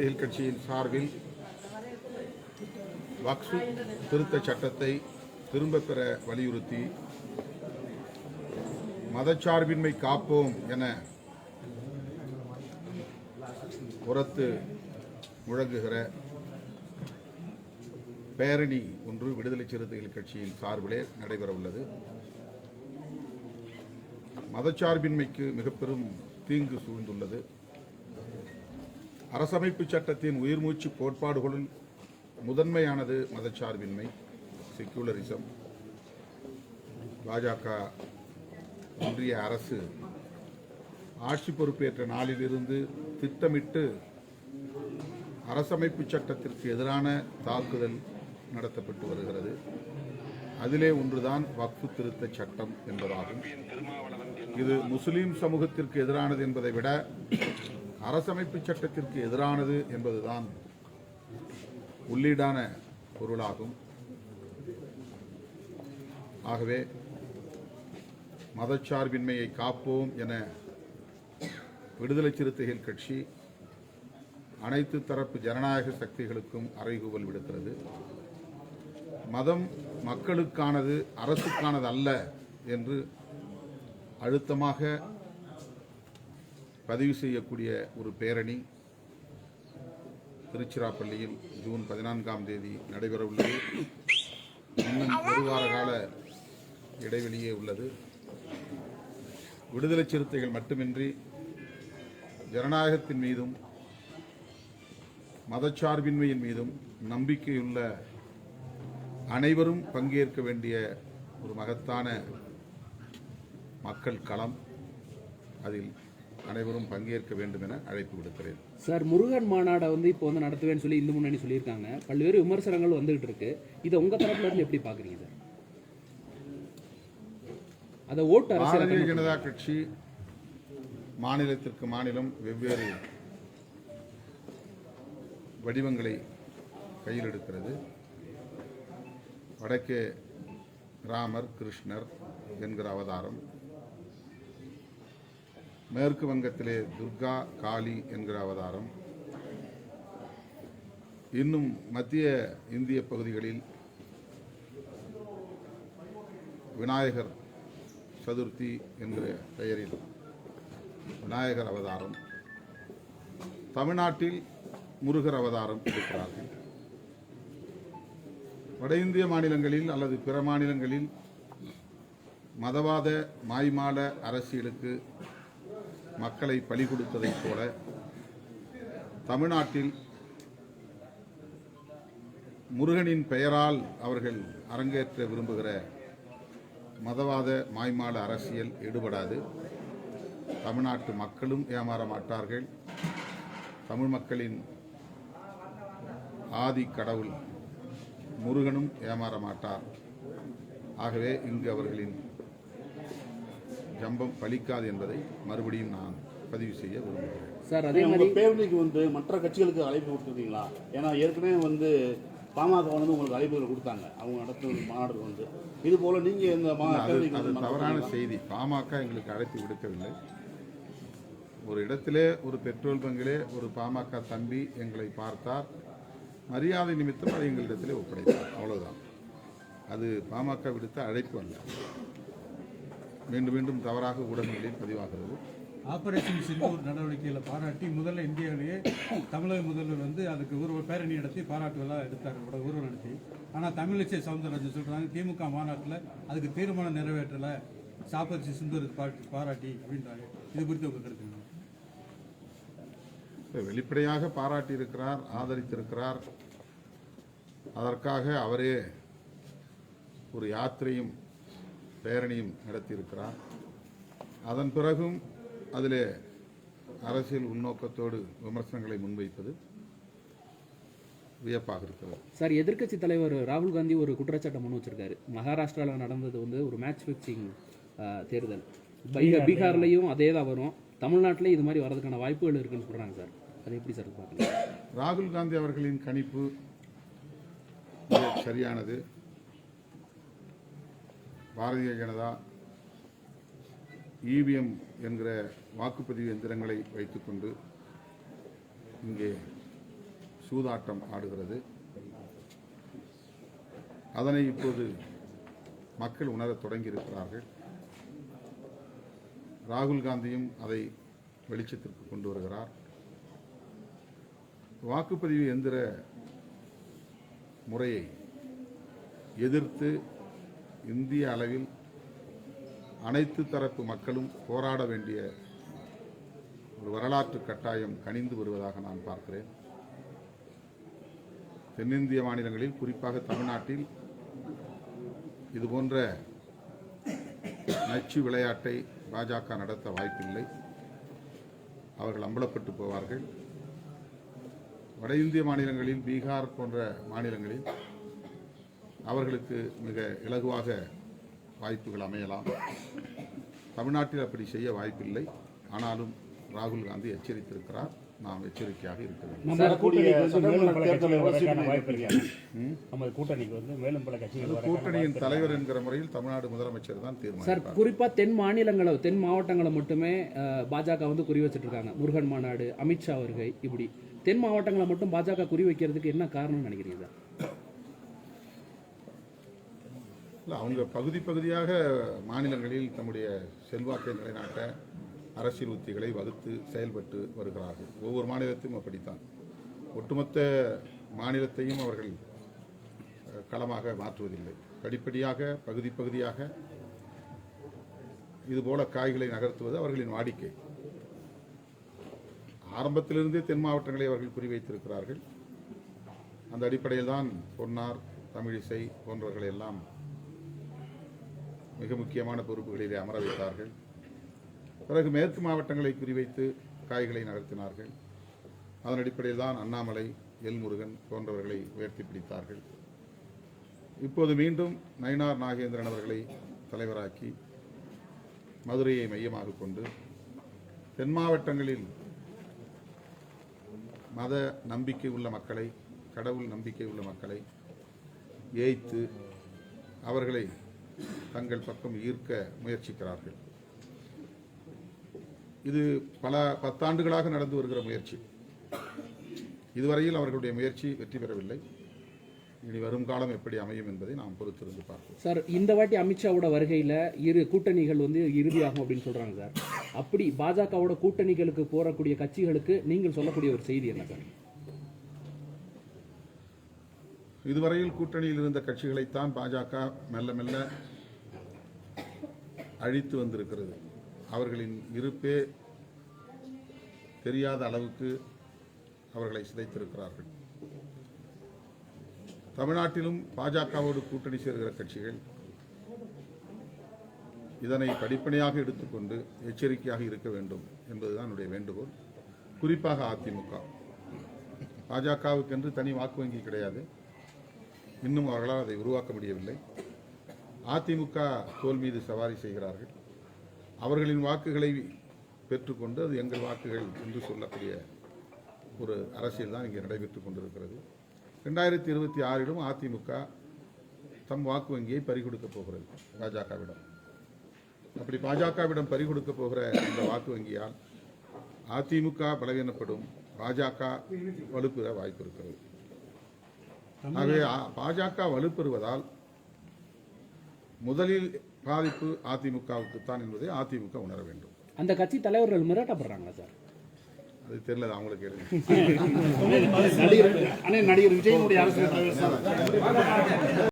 சிறுத்தைகள் கட்சியின் சார்பில் வக்ஃபு திருத்த சட்டத்தை திரும்ப பெற வலியுறுத்தி மதச்சார்பின்மை காப்போம் என உரத்து முழங்குகிற பேரணி ஒன்று விடுதலை சிறுத்தைகள் கட்சியின் சார்பிலே நடைபெற உள்ளது. மதச்சார்பின்மைக்கு மிக பெரும் தீங்கு சூழ்ந்துள்ளது. அரசமைப்பு சட்டத்தின் உயிர்மூச்சு கோட்பாடுகளுள் முதன்மையானது மதச்சார்பின்மை செக்யூலரிசம் பாஜக ஒன்றிய அரசு ஆட்சி பொறுப்பேற்ற நாளிலிருந்து திட்டமிட்டு அரசமைப்பு சட்டத்திற்கு எதிரான தாக்குதல் நடத்தப்பட்டு வருகிறது. அதிலே ஒன்றுதான் வக்ஃபு திருத்த சட்டம் என்பதாகும். இது முஸ்லீம் சமூகத்திற்கு எதிரானது என்பதை விட அரசமைப்பு சட்டத்திற்கு எதிரானது என்பதுதான் உள்ளீடான பொருளாகும். ஆகவே மதச்சார்பின்மையை காப்போம் என விடுதலை சிறுத்தைகள் கட்சி அனைத்து தரப்பு ஜனநாயக சக்திகளுக்கும் அறைகூவல் விடுக்கிறது. மதம் மக்களுக்கானது அரசுக்கானது அல்ல என்று அழுத்தமாக பதிவு செய்யக்கூடிய ஒரு பேரணி திருச்சிராப்பள்ளியில் ஜூன் பதினான்காம் தேதி நடைபெற உள்ளது. இன்னும் ஒரு வார கால இடைவெளியே உள்ளது. விடுதலை சிறுத்தைகள் மட்டுமின்றி ஜனநாயகத்தின் மீதும் மதச்சார்பின்மையின் மீதும் நம்பிக்கையுள்ள அனைவரும் பங்கேற்க வேண்டிய ஒரு மகத்தான மக்கள் களம். அதில் அனைவரும் பங்கேற்க வேண்டும் என அழைப்பு விடுக்கிறேன். சார் முருகன் மாநாடை வந்து இப்போ வந்து நடத்துவேன்னு சொல்லி இந்து முன்னணி சொல்லியிருக்காங்க. பல்வேறு விமர்சனங்கள் வந்துகிட்டு இருக்கு. இதை உங்க தரப்புல இருந்து எப்படி பாக்குறீங்க சார்? அதை ஓட்டு அரசியல் பாரதிய ஜனதா கட்சி மாநிலத்திற்கு மாநிலம் வெவ்வேறு வடிவங்களை கையில் எடுக்கிறது. வடக்கே ராமர் கிருஷ்ணர் என்கிற அவதாரம். மேற்கு வங்கத்திலே துர்கா காளி என்கிற அவதாரம். இன்னும் மத்திய இந்திய பகுதிகளில் விநாயகர் சதுர்த்தி என்கிற பெயரில் விநாயகர் அவதாரம். தமிழ்நாட்டில் முருகர் அவதாரம் இருக்கிறார்கள். வட இந்திய மாநிலங்களில் அல்லது பிற மாநிலங்களில் மதவாத மாய்மால அரசியலுக்கு மக்களை பலி கொடுத்ததைப் போல தமிழ்நாட்டில் முருகனின் பெயரால் அவர்கள் அரங்கேற்ற விரும்புகிற மதவாத மாய்மால அரசியல் ஈடுபடாது தமிழ்நாட்டு மக்களும் ஏமாற மாட்டார்கள். தமிழ் மக்களின் ஆதி கடவுள் முருகனும் ஏமாற மாட்டார். ஆகவே இங்கு அவர்களின் ஜம்பம் பலிக்காது என்பதை மறுபடியும் நான் பதிவு செய்ய விரும்புகிறேன். சார் அதே மாதிரி பேரணிக்கு வந்து மற்ற கட்சிகளுக்கு அழைப்பு கொடுத்துருக்கீங்களா? ஏன்னா ஏற்கனவே வந்து பாமக வந்து உங்களுக்கு அழைப்புகள் கொடுத்தாங்க. அவங்க நடத்தும் மாநாடு வந்து. இது போல நீங்க இந்த அது தவறான? செய்தி. பாமக எங்களுக்கு அழைப்பு விடுக்கவில்லை. ஒரு இடத்திலே ஒரு பெட்ரோல் பங்கிலே ஒரு பாமக தம்பி எங்களை பார்த்தார். மரியாதை நிமித்தம் அதை எங்களிடத்திலே ஒப்படைத்தார். அவ்வளவுதான். அது பாமக விடுத்த அழைப்பு அல்ல. மீண்டும் மீண்டும் தவறாக ஊடகங்களில் பதிவாகிறது. ஆபரேஷன் சிந்தூர் நடவடிக்கைகளை பாராட்டி முதல்ல இந்தியாவிலேயே தமிழக முதல்வர் வந்து அதுக்கு ஊர்வ பேரணி நடத்தி பாராட்டு விழா எடுத்தார் ஊர்வலம் நடத்தி. ஆனால் தமிழிசை சவுந்தரராஜன் சொல்றாங்க திமுக மாநாட்டில் அதுக்கு தீர்மானம் நிறைவேற்றலை ஆபரேஷன் சிந்தூர் பாராட்டி பாராட்டி அப்படின்றாங்க இது குறித்து உங்க கருத்து வெளிப்படையாக பாராட்டியிருக்கிறார் ஆதரித்திருக்கிறார். அதற்காக அவரே ஒரு யாத்திரையும் பேரணியும் நடத்தியிருக்கிறார். அதன் பிறகும் அதிலே அரசியல் உள்நோக்கத்தோடு விமர்சனங்களை முன்வைப்பது வியப்பாக இருக்கிறது. சார் எதிர்க்கட்சி தலைவர் ராகுல் காந்தி ஒரு குற்றச்சாட்டை முன் வச்சிருக்காரு. மகாராஷ்டிராவில் நடந்தது வந்து ஒரு மேட்ச் ஃபிக்சிங் தேர்தல். பீகார் பீகார்லையும். அதே தான் வரும். தமிழ்நாட்டிலையும் இது மாதிரி வரதுக்கான வாய்ப்புகள் இருக்குன்னு சொல்றாங்க சார். அது எப்படி சார் பார்க்குறீங்க ராகுல் காந்தி அவர்களின் கணிப்பு சரியானது. பாரதிய ஜனதா இவிஎம் என்கிற வாக்குப்பதிவு எந்திரங்களை வைத்துக்கொண்டு இங்கே சூதாட்டம் ஆடுகிறது. அதனை இப்போது மக்கள் உணரத் தொடங்கியிருக்கிறார்கள். ராகுல் காந்தியும் அதை வெளிச்சத்திற்கு கொண்டு வருகிறார். வாக்குப்பதிவு எந்திர முறையை எதிர்த்து இந்திய அளவில் அனைத்து தரப்பு மக்களும் போராட வேண்டிய ஒரு வரலாற்று கட்டாயம் கனிந்து வருவதாக நான் பார்க்கிறேன். தென்னிந்திய மாநிலங்களில் குறிப்பாக தமிழ்நாட்டில் இது போன்ற நச்சு விளையாட்டை பாஜக நடத்த வாய்ப்பில்லை. அவர்கள் அம்பலப்பட்டு போவார்கள். வட இந்திய மாநிலங்களில் பீகார் போன்ற மாநிலங்களில் அவர்களுக்கு மிக இலகுவாக வாய்ப்புகள் அமையலாம். தமிழ்நாட்டில் அப்படி செய்ய வாய்ப்பில்லை. ஆனாலும் ராகுல் காந்தி எச்சரித்திருக்கிறார். நாம் எச்சரிக்கையாக இருக்க வேண்டும். நம்ம கூட்டணிக்கு வந்து மேலும் பல கட்சிகள் கூட்டணியின் தலைவர் என்கிற முறையில் தமிழ்நாடு முதலமைச்சர் தான் சார் தீர்மானிப்பார் குறிப்பா தென் மாநிலங்களை தென் மாவட்டங்களை மட்டுமே அஹ், பாஜக வந்து குறி வச்சிட்டு இருக்காங்க முருகன் மாநாடு அமித்ஷா வருகை இப்படி. தென் மாவட்டங்களை மட்டும் பாஜக குறி வைக்கிறதுக்கு என்ன காரணம்னு நினைக்கிறீங்க சார்? இல்லை அவங்க பகுதி பகுதியாக மாநிலங்களில் தம்முடைய செல்வாக்கை நிலைநாட்ட அரசியல் உத்திகளை வகுத்து செயல்பட்டு வருகிறார்கள். ஒவ்வொரு மாநிலத்தையும் அப்படித்தான். ஒட்டுமொத்த மாநிலத்தையும் அவர்கள் களமாக மாற்றுவதில்லை. படிப்படியாக பகுதி பகுதியாக இதுபோல காய்களை நகர்த்துவது அவர்களின் வாடிக்கை. ஆரம்பத்திலிருந்தே தென் மாவட்டங்களை அவர்கள் குறிவைத்திருக்கிறார்கள் அந்த அடிப்படையில் தான் பொன்னார் தமிழிசை போன்றவர்களை எல்லாம் மிக முக்கியமான பொறுப்புகளிலே அமர வைத்தார்கள். பிறகு மேற்கு மாவட்டங்களை குறிவைத்து காய்களை நகர்த்தினார்கள். அதன் அடிப்படையில் தான் அண்ணாமலை எல்முருகன் போன்றவர்களை உயர்த்தி பிடித்தார்கள். இப்போது மீண்டும் நயினார் நாகேந்திரன் அவர்களை தலைவராக்கி மதுரையை மையமாக கொண்டு தென் மாவட்டங்களில் மத நம்பிக்கை உள்ள மக்களை கடவுள் நம்பிக்கை உள்ள மக்களை ஏய்த்து அவர்களை தங்கள் பக்கம் ஈர்க்க முயற்சிக்கிறார்கள். இது பல பத்தாண்டுகளாக நடந்து வருகிற முயற்சி. இதுவரையில் அவர்களுடைய முயற்சி வெற்றி பெறவில்லை. இனி வரும் காலம் எப்படி அமையும் என்பதை நாம் பொறுத்திருந்து பார்ப்போம். சார் இந்த வாட்டி அமித்ஷாவோட வருகையில இரு கூட்டணிகள் வந்து இறுதியாகும் அப்படின்னு சொல்றாங்க சார். அப்படி பாஜகவோட கூட்டணிகளுக்கு போறக்கூடிய கட்சிகளுக்கு நீங்கள் சொல்லக்கூடிய ஒரு செய்தி என்ன சார்? இதுவரையில் கூட்டணியில் இருந்த கட்சிகளைத்தான் பாஜக மெல்ல மெல்ல அழித்து வந்திருக்கிறது. அவர்களின் இருப்பே தெரியாத அளவுக்கு அவர்களை சிதைத்திருக்கிறார்கள். தமிழ்நாட்டிலும் பாஜகவோடு கூட்டணி சேர்கிற கட்சிகள் இதனை படிப்பனையாக எடுத்துக்கொண்டு எச்சரிக்கையாக இருக்க வேண்டும் என்பதுதான் என்னுடைய வேண்டுகோள். குறிப்பாக அதிமுக. பாஜகவுக்கென்று தனி வாக்கு வங்கி கிடையாது. இன்னும் அவர்களால் அதை உருவாக்க முடியவில்லை. அதிமுக தோல் மீது சவாரி செய்கிறார்கள். அவர்களின் வாக்குகளை பெற்றுக்கொண்டு அது எங்கள் வாக்குகள் என்று சொல்லக்கூடிய ஒரு அரசியல் தான் இங்கே நடைபெற்றுக் கொண்டிருக்கிறது. ரெண்டாயிரத்தி இருபத்தி ஆறிலும் அதிமுக தம் வாக்கு வங்கியை பறிகொடுக்கப் போகிறது பாஜகவிடம். அப்படி பாஜகவிடம் பறிகொடுக்க போகிற இந்த வாக்கு வங்கியால் அதிமுக பலவீனப்படும் பாஜக வலுப்பெற வாய்ப்பு இருக்கிறது. ஆகவே பாஜக வலுப்பெறுவதால் முதலில் பாதிப்பு அதிமுகவுக்கு தான் என்பதை அதிமுக உணர வேண்டும். அந்த கட்சி தலைவர்கள் மிரட்டப்படுறாங்களா சார்? அது தெரியல அவங்களுக்கு கேளுங்க. நடிகர் விஜயனுடைய அரசியல் தலைவர் சார்.